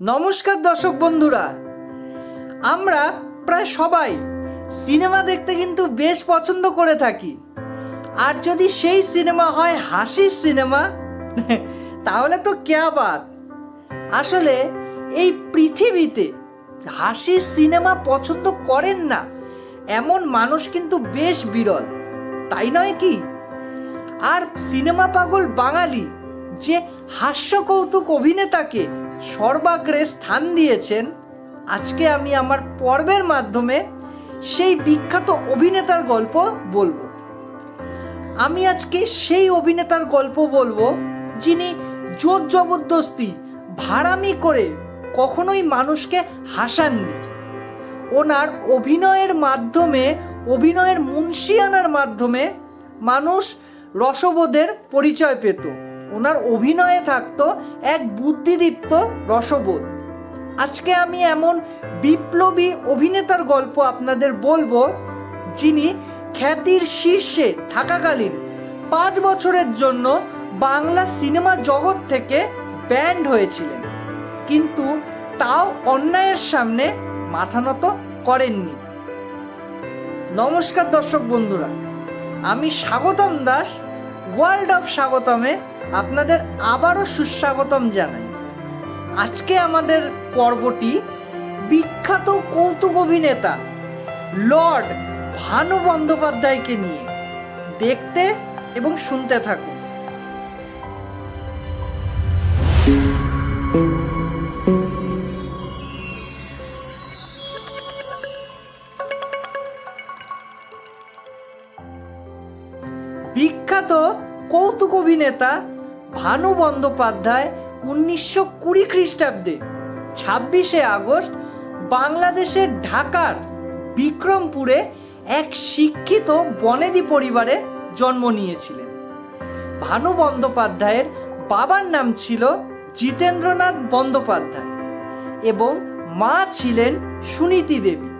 নমস্কার দর্শক বন্ধুরা। আমরা প্রায় সবাই সিনেমা দেখতে কিন্তু বেশ পছন্দ করে থাকি। আর যদি সেই সিনেমা হয় হাসির সিনেমা, তাহলে তো কেয়া বাত? আসলে এই পৃথিবীতে হাসির সিনেমা পছন্দ করেন না, এমন মানুষ কিন্তু বেশ বিরল, তাই নয় কি? আর সিনেমা পাগল বাঙালি যে হাস্য কৌতুক অভিনেতাকে সর্বাগ্রে স্থান দিয়েছেন। আজকে আমি আমার পর্বের মাধ্যমে সেই বিখ্যাত অভিনেতার গল্প বলব। আমি আজকে সেই অভিনেতার গল্প বলব, যিনি জোর জবরদস্তি ভাড়ামি করে কখনোই মানুষকে হাসাননি। ওনার অভিনয়ের মাধ্যমে, অভিনয়ের মুন্সিয়ানার মাধ্যমে মানুষ রসবোধের পরিচয় পেত। ওনার অভিনয়ে থাকতো এক বুদ্ধিদীপ্ত রসবোধ। আজকে আমি এমন বিপ্লবী অভিনেতার গল্প আপনাদের বলব, যিনি খ্যাতির শীর্ষে থাকাকালীন পাঁচ বছরের জন্য বাংলা সিনেমা জগৎ থেকে ব্যান্ড হয়েছিলেন। কিন্তু তাও অন্যায়ের সামনে মাথা নত করেননি। নমস্কার দর্শক বন্ধুরা, আমি স্বাগতম দাস, ওয়ার্ল্ড অফ স্বাগতমে আপনাদের আবারও সুস্বাগতম জানাই। আজকে আমাদের পর্বটি বিখ্যাত কৌতুক অভিনেতা লর্ড ভানু বন্দ্যোপাধ্যায়কে নিয়ে। দেখতে এবং শুনতে থাকুন। বিখ্যাত কৌতুক অভিনেতা ভানু বন্দ্যোপাধ্যায় উনিশশো কুড়ি খ্রিস্টাব্দে ছাব্বিশে আগস্ট বাংলাদেশের ঢাকার বিক্রমপুরে এক শিক্ষিত বনেদি পরিবারে জন্ম নিয়েছিলেন। ভানু বন্দ্যোপাধ্যায়ের বাবার নাম ছিল জিতেন্দ্রনাথ বন্দ্যোপাধ্যায় এবং মা ছিলেন সুনীতি দেবী।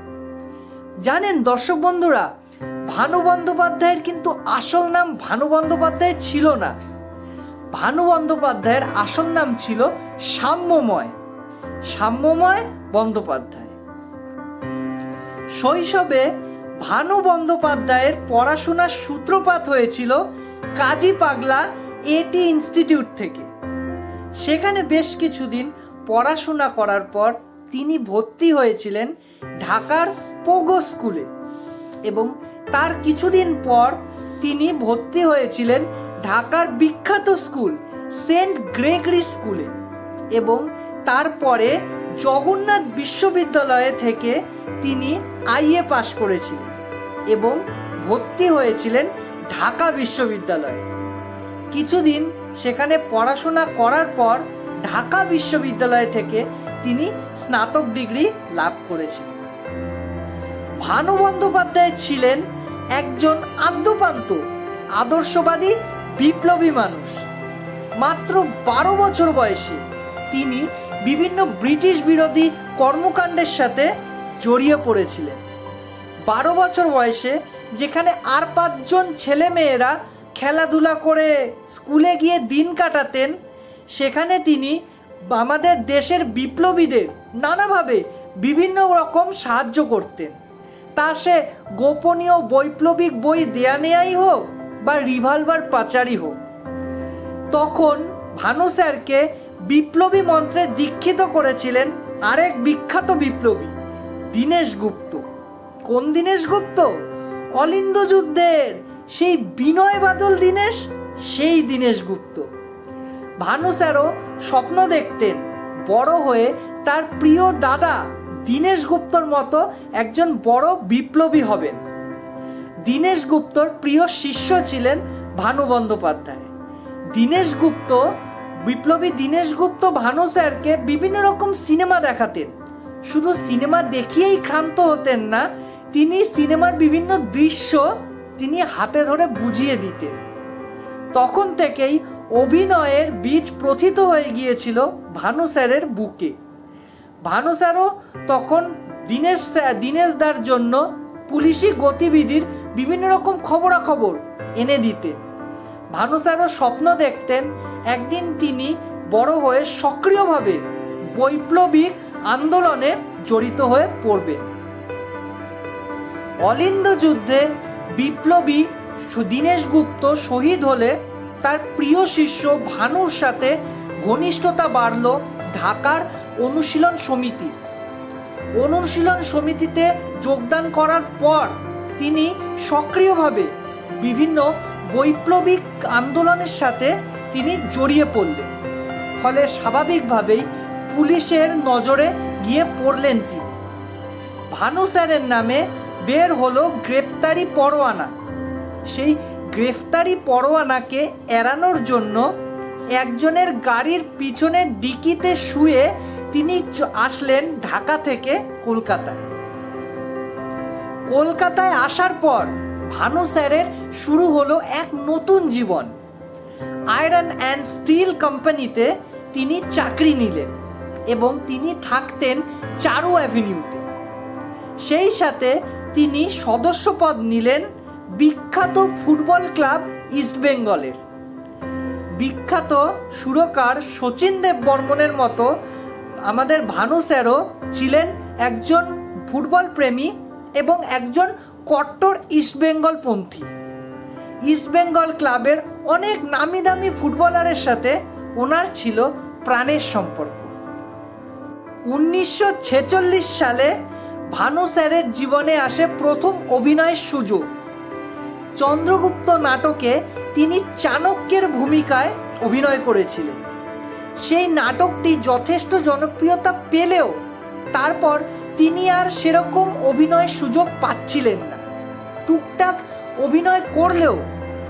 জানেন দর্শক বন্ধুরা, ভানু বন্দ্যোপাধ্যায়ের কিন্তু আসল নাম ভানু বন্দ্যোপাধ্যায় ছিল না। ভানু বন্দ্যোপাধ্যায়ের আসল নাম ছিল সাম্যময়। সাম্যময় বন্দ্যোপাধ্যায়। শৈশবে ভানু বন্দ্যোপাধ্যায়ের পড়াশোনার সূত্রপাত হয়েছিল কাজী পাগলা এটি ইনস্টিটিউট থেকে। সেখানে বেশ কিছুদিন পড়াশোনা করার পর তিনি ভর্তি হয়েছিলেন ঢাকার পোগো স্কুলে এবং তার কিছুদিন পর তিনি ভর্তি হয়েছিলেন ঢাকার বিখ্যাত স্কুল, সেন্ট গ্রেগরি স্কুলে এবং তারপরে জগন্নাথ বিশ্ববিদ্যালয়ে থেকে তিনি আইএ পাশ করেছিলেন এবং ভর্তি হয়েছিলেন ঢাকা বিশ্ববিদ্যালয়ে। কিছুদিন সেখানে পড়াশোনা করার পর ঢাকা বিশ্ববিদ্যালয় থেকে তিনি স্নাতক ডিগ্রি লাভ করেছিলেন। ভানু বন্দ্যোপাধ্যায় ছিলেন একজন আদ্যপান্ত, আদর্শবাদী বিপ্লবী মানুষ। মাত্র বারো বছর বয়সে তিনি বিভিন্ন ব্রিটিশ বিরোধী কর্মকাণ্ডের সাথে জড়িয়ে পড়েছিলেন। বারো বছর বয়সে যেখানে আর পাঁচজন ছেলে মেয়েরা খেলাধুলা করে স্কুলে গিয়ে দিন কাটাতেন, সেখানে তিনি আমাদের দেশের বিপ্লবীদের নানাভাবে বিভিন্ন রকম সাহায্য করতেন। তা সে গোপনীয় বৈপ্লবিক বই দেয়া নেয়াই হোক বা রিভলভার পাচারি হোক। তখন ভানু স্যারকে বিপ্লবী মন্ত্রে দীক্ষিত করেছিলেন আরেক বিখ্যাত বিপ্লবী, দীনেশ গুপ্ত। কোন দীনেশ গুপ্ত? অলিন্দ যুদ্ধের সেই বিনয় বাদল দীনেশ, সেই দীনেশ গুপ্ত। ভানু স্যারও স্বপ্ন দেখতেন, বড় হয়ে তার প্রিয় দাদা দীনেশ গুপ্তর মতো একজন বড় বিপ্লবী হবেন। দীনেশ গুপ্তর প্রিয় শিষ্য ছিলেন ভানু বন্দ্যোপাধ্যায়। দীনেশ গুপ্ত, বিপ্লবী দীনেশ গুপ্ত, ভানু স্যারকে বিভিন্ন রকম সিনেমা দেখাতেন। শুধু সিনেমা দেখিয়েই ক্ষান্ত হতেন না, তিনি সিনেমার বিভিন্ন দৃশ্য তিনি হাতে ধরে বুঝিয়ে দিতেন। তখন থেকেই অভিনয়ের বীজ প্রথিত হয়ে গিয়েছিল ভানু স্যারের বুকে। ভানু স্যারও তখন দীনেশ স্যার- দীনেশ জন্য পুলিশি গতিবিধির বিভিন্ন রকম খবরাখবর এনে দিতে। ভানু স্যারও স্বপ্ন দেখতেন একদিন তিনি বড় হয়ে সক্রিয়ভাবে বৈপ্লবিক আন্দোলনে জড়িত হয়ে পড়বে। অলিন্দ যুদ্ধে বিপ্লবী দীনেশ গুপ্ত শহীদ হলে তার প্রিয় শিষ্য ভানুর সাথে ঘনিষ্ঠতা বাড়ল ঢাকার অনুশীলন সমিতির। অনুশীলন সমিতিতে যোগদান করার পর তিনি সক্রিয়ভাবে বিভিন্ন বৈপ্লবিক আন্দোলনের সাথে তিনি জড়িয়ে পড়লেন। ফলে স্বাভাবিকভাবেই পুলিশের নজরে গিয়ে পড়লেন তিনি। ভানু স্যারের নামে বের হলো গ্রেপ্তারি পরোয়ানা। সেই গ্রেফতারি পরোয়ানাকে এড়ানোর জন্য একজনের গাড়ির পিছনের ডিকিতে শুয়ে তিনি আসলেন ঢাকা থেকে কলকাতায়। কলকাতায় আসার পর ভানু স্যারের শুরু হলো এক নতুন জীবন। আয়রন অ্যান্ড স্টিল কোম্পানিতে তিনি চাকরি নিলেন এবং তিনি থাকতেন চারু অ্যাভিনিউতে সেই সাথে তিনি সদস্যপদ নিলেন বিখ্যাত ফুটবল ক্লাব ইস্টবেঙ্গলের বিখ্যাত সুরকার শচীন দেব বর্মনের মতো আমাদের ভানু স্যারও ছিলেন একজন ফুটবল প্রেমী এবং একজন কট্টর ইস্টবেঙ্গলপন্থী ইস্টবেঙ্গল ক্লাবের অনেক নামি দামি ফুটবলারের সাথে ওনার ছিল প্রাণের সম্পর্ক। উনিশশো ছেচল্লিশ সালে ভানু স্যারের জীবনে আসে প্রথম অভিনয়ের সুযোগ। চন্দ্রগুপ্ত নাটকে তিনি চাণক্যের ভূমিকায় অভিনয় করেছিলেন। সেই নাটকটি যথেষ্ট জনপ্রিয়তা পেলেও তারপর তিনি আর সেরকম অভিনয় সুযোগ পাচ্ছিলেন না। টুকটাক অভিনয় করলেও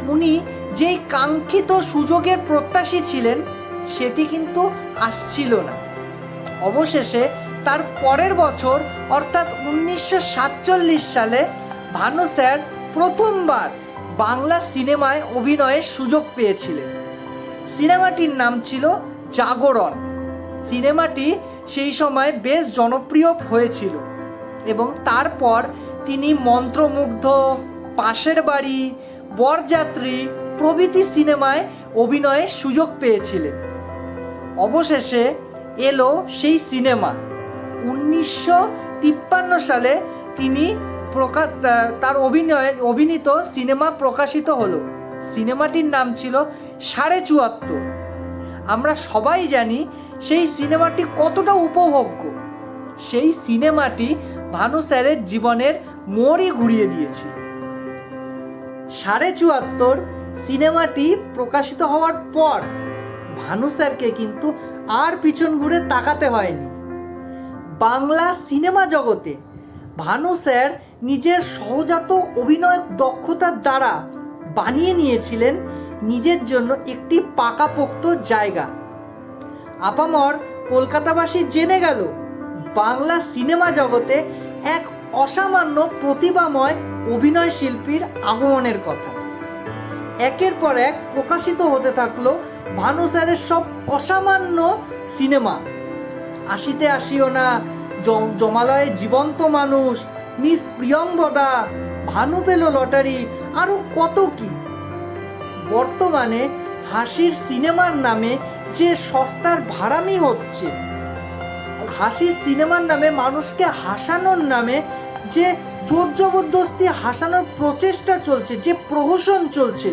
উনি যেই কাঙ্ক্ষিত সুযোগের প্রত্যাশী ছিলেন, সেটি কিন্তু আসছিল না। অবশেষে তার পরের বছর, অর্থাৎ উনিশশো সাতচল্লিশ সালে, ভানু স্যার প্রথমবার বাংলা সিনেমায় অভিনয়ের সুযোগ পেয়েছিলেন। সিনেমাটির নাম ছিল জাগরণ। সিনেমাটি সেই সময় বেশ জনপ্রিয় হয়েছিল এবং তারপর তিনি মন্ত্রমুগ্ধ, পাশের বাড়ি, বরযাত্রী প্রভৃতি সিনেমায় অভিনয়ের সুযোগ পেয়েছিলেন। অবশেষে এলো সেই সিনেমা। উনিশশো তিপ্পান্ন সালে তিনি প্রকাশ তার অভিনয়ে, অভিনীত সিনেমা প্রকাশিত হলো। সিনেমাটির নাম ছিল সাড়ে চুয়াত্তর। আমরা সবাই জানি সেই সিনেমাটি কতটা উপভোগ্য। সেই সিনেমাটি ভানু স্যারের জীবনের মোড়ই ঘুরিয়ে দিয়েছিল সাড়ে চুয়াত্তর সিনেমাটি প্রকাশিত হওয়ার পর ভানু স্যারকে কিন্তু আর পিছন ঘুরে তাকাতে হয়নি। বাংলা সিনেমা জগতে ভানু স্যার নিজের সহজাত অভিনয় দক্ষতার দ্বারা বানিয়ে নিয়েছিলেন নিজের জন্য একটি পাকাপোক্ত জায়গা। আপামর কলকাতাবাসী জেনে গেল, বাংলা সিনেমা জগতে এক অসামান্য প্রতিভাময় অভিনয় শিল্পীর আগমনের কথা। একের পর এক প্রকাশিত হতে থাকল ভানু স্যারের সব অসামান্য সিনেমা। আসিতে আসিও না জমালয়ে জীবন্ত মানুষ, মিস প্রিয়ঙ্বদা ভানু পেল লটারি আরও কত কি? বর্তমানে হাসির সিনেমার নামে যে সস্তার ভাড়ামি হচ্ছে, হাসির সিনেমার নামে মানুষকে হাসানোর নামে যে জোর জবরদস্তি হাসানোর প্রচেষ্টা চলছে, যে প্রহসন চলছে,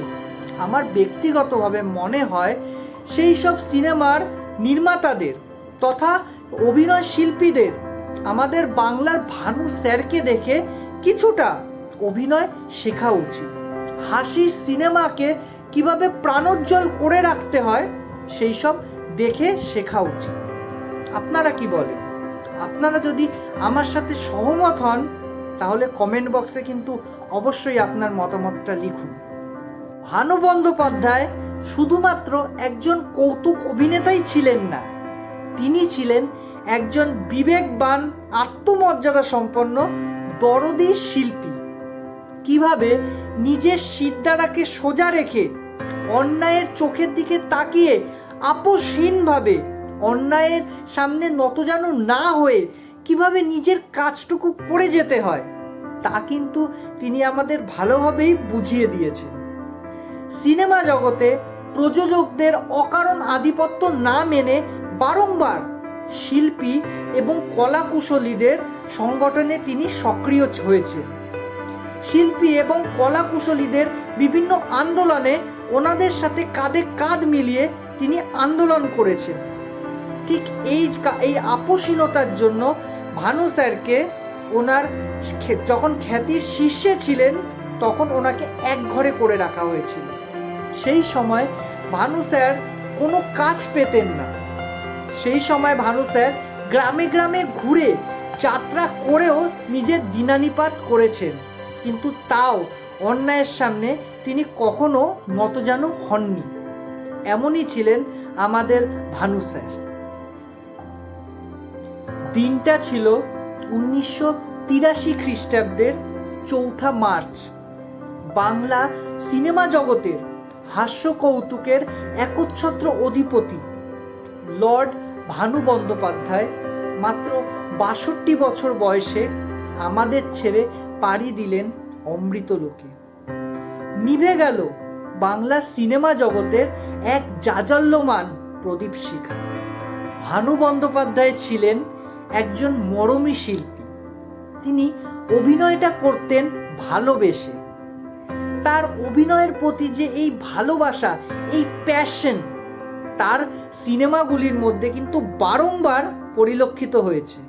আমার ব্যক্তিগতভাবে মনে হয় সেই সব সিনেমার নির্মাতাদের তথা অভিনয় শিল্পীদের আমাদের বাংলার ভানু স্যারকে দেখে কিছুটা অভিনয় শেখা উচিত। হাসির সিনেমাকে কীভাবে প্রাণোজ্জ্বল করে রাখতে হয়, সেই সব দেখে শেখা উচিত। আপনারা কি বলেন? আপনারা যদি আমার সাথে সহমত হন, তাহলে কমেন্ট বক্সে কিন্তু অবশ্যই আপনার মতামতটা লিখুন। ভানু বন্দ্যোপাধ্যায় শুধুমাত্র একজন কৌতুক অভিনেতাই ছিলেন না, তিনি ছিলেন একজন বিবেকবান, আত্মমর্যাদা সম্পন্ন, দরদি শিল্পী। কীভাবে নিজের সিদ্ধারাকে সোজা রেখে অন্যায়ের চোখের দিকে তাকিয়ে আপোষহীনভাবে, অন্যায়ের সামনে নতজানু না হয়ে কীভাবে নিজের কাজটুকু করে যেতে হয়, তা কিন্তু তিনি আমাদের ভালোভাবেই বুঝিয়ে দিয়েছেন। সিনেমা জগতে প্রযোজকদের অকারণ আধিপত্য না মেনে বারংবার শিল্পী এবং কলাকুশলীদের সংগঠনে তিনি সক্রিয় হয়েছেন। শিল্পী এবং কলাকুশলীদের বিভিন্ন আন্দোলনে ওনাদের সাথে কাঁধে কাঁধ মিলিয়ে তিনি আন্দোলন করেছেন। ঠিক এই এই আপসীনতার জন্য ভানু স্যারকে ওনার যখন খ্যাতির শীর্ষে ছিলেন, তখন ওনাকে এক ঘরে করে রাখা হয়েছিল। সেই সময় ভানু স্যার কোনো কাজ পেতেন না। সেই সময় ভানু স্যার গ্রামে গ্রামে ঘুরে যাত্রা করেও নিজের দিনানিপাত করেছেন। কিন্তু তাও অন্যায়ের সামনে তিনি কখনো নতজানু হননি। এমনই ছিলেন আমাদের ভানু স্যার। দিনটা ছিল উনিশশো তিরাশি খ্রিস্টাব্দের চৌঠা মার্চ। বাংলা সিনেমা জগতের হাস্য কৌতুকের একচ্ছত্র অধিপতি লর্ড ভানু বন্দ্যোপাধ্যায় মাত্র বাষট্টি বছর বয়সে আমাদের ছেড়ে পাড়ি দিলেন অমৃতলোকে নিভে গেল বাংলা সিনেমা জগতের এক জাজল্যমান প্রদীপ শিখা। ভানু বন্দ্যোপাধ্যায় ছিলেন একজন মরমী শিল্পী। তিনি অভিনয়টা করতেন ভালোবেসে। তার অভিনয়ের প্রতি যে এই ভালোবাসা, এই প্যাশন তার সিনেমাগুলির মধ্যে কিন্তু বারংবার পরিলক্ষিত হয়েছে।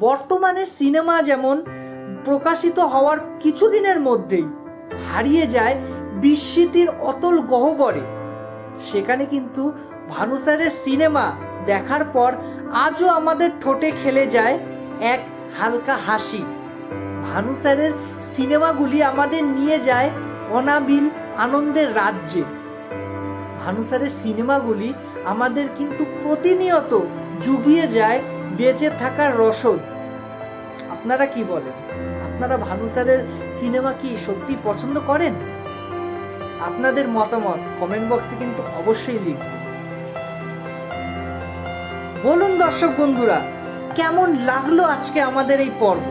বর্তমানে সিনেমা যেমন প্রকাশিত হওয়ার কিছুদিনের মধ্যেই হারিয়ে যায় বিস্মৃতির অতল গহ্বরে। সেখানে কিন্তু ভানুসারের সিনেমা দেখার পর আজও আমাদের ঠোঁটে খেলে যায় এক হালকা হাসি। ভানুসারের সিনেমাগুলি আমাদের নিয়ে যায় অনাবিল আনন্দের রাজ্যে। ভানুসারের সিনেমাগুলি আমাদের কিন্তু প্রতিনিয়ত জুগিয়ে যায় বেঁচে থাকার রসদ। আপনারা কি বলেন? আপনারা ভানু স্যারের সিনেমা কি সত্যি পছন্দ করেন? আপনাদের মতামত কমেন্ট বক্সে কিন্তু অবশ্যই লিখবেন বলুন দর্শক বন্ধুরা, কেমন লাগল আজকে আমাদের এই পর্ব?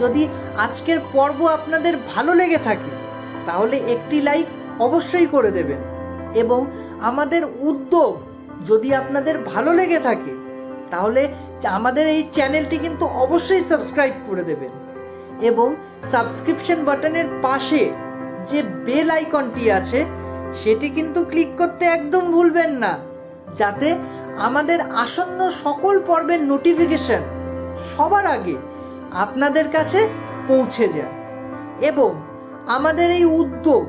যদি আজকের পর্ব আপনাদের ভালো লেগে থাকে, তাহলে একটি লাইক অবশ্যই করে দেবেন। এবং আমাদের উদ্যোগ যদি আপনাদের ভালো লেগে থাকে, তাহলে আমাদের এই চ্যানেলটি কিন্তু অবশ্যই সাবস্ক্রাইব করে দেবেন। এবং সাবস্ক্রিপশন বাটনের পাশে যে বেল আইকনটি আছে, সেটি কিন্তু ক্লিক করতে একদম ভুলবেন না, যাতে আমাদের আসন্ন সকল পর্বের নোটিফিকেশন সবার আগে আপনাদের কাছে পৌঁছে যায়। এবং আমাদের এই উদ্যোগ,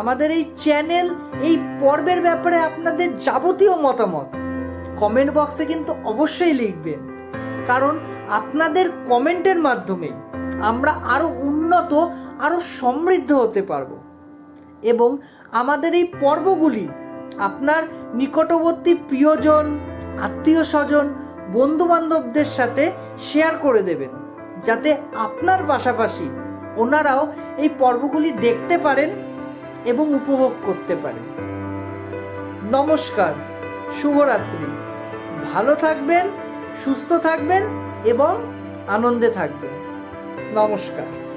আমাদের এই চ্যানেল, এই পর্বের ব্যাপারে আপনাদের যাবতীয় মতামত কমেন্ট বক্সে কিন্তু অবশ্যই লিখবেন। কারণ আপনাদের কমেন্টের মাধ্যমে আমরা আরও উন্নত আরও সমৃদ্ধ হতে পারব। এবং আমাদের এই পর্বগুলি, আপনার নিকটবর্তী প্রিয়জন আত্মীয় স্বজন বন্ধু বান্ধবদের সাথে শেয়ার করে দেবেন, যাতে আপনার পাশাপাশি ওনারাও এই পর্বগুলি দেখতে পারেন এবং উপভোগ করতে পারেন। নমস্কার, শুভরাত্রি। ভালো থাকবেন, সুস্থ থাকবেন এবং আনন্দে থাকবেন। নমস্কার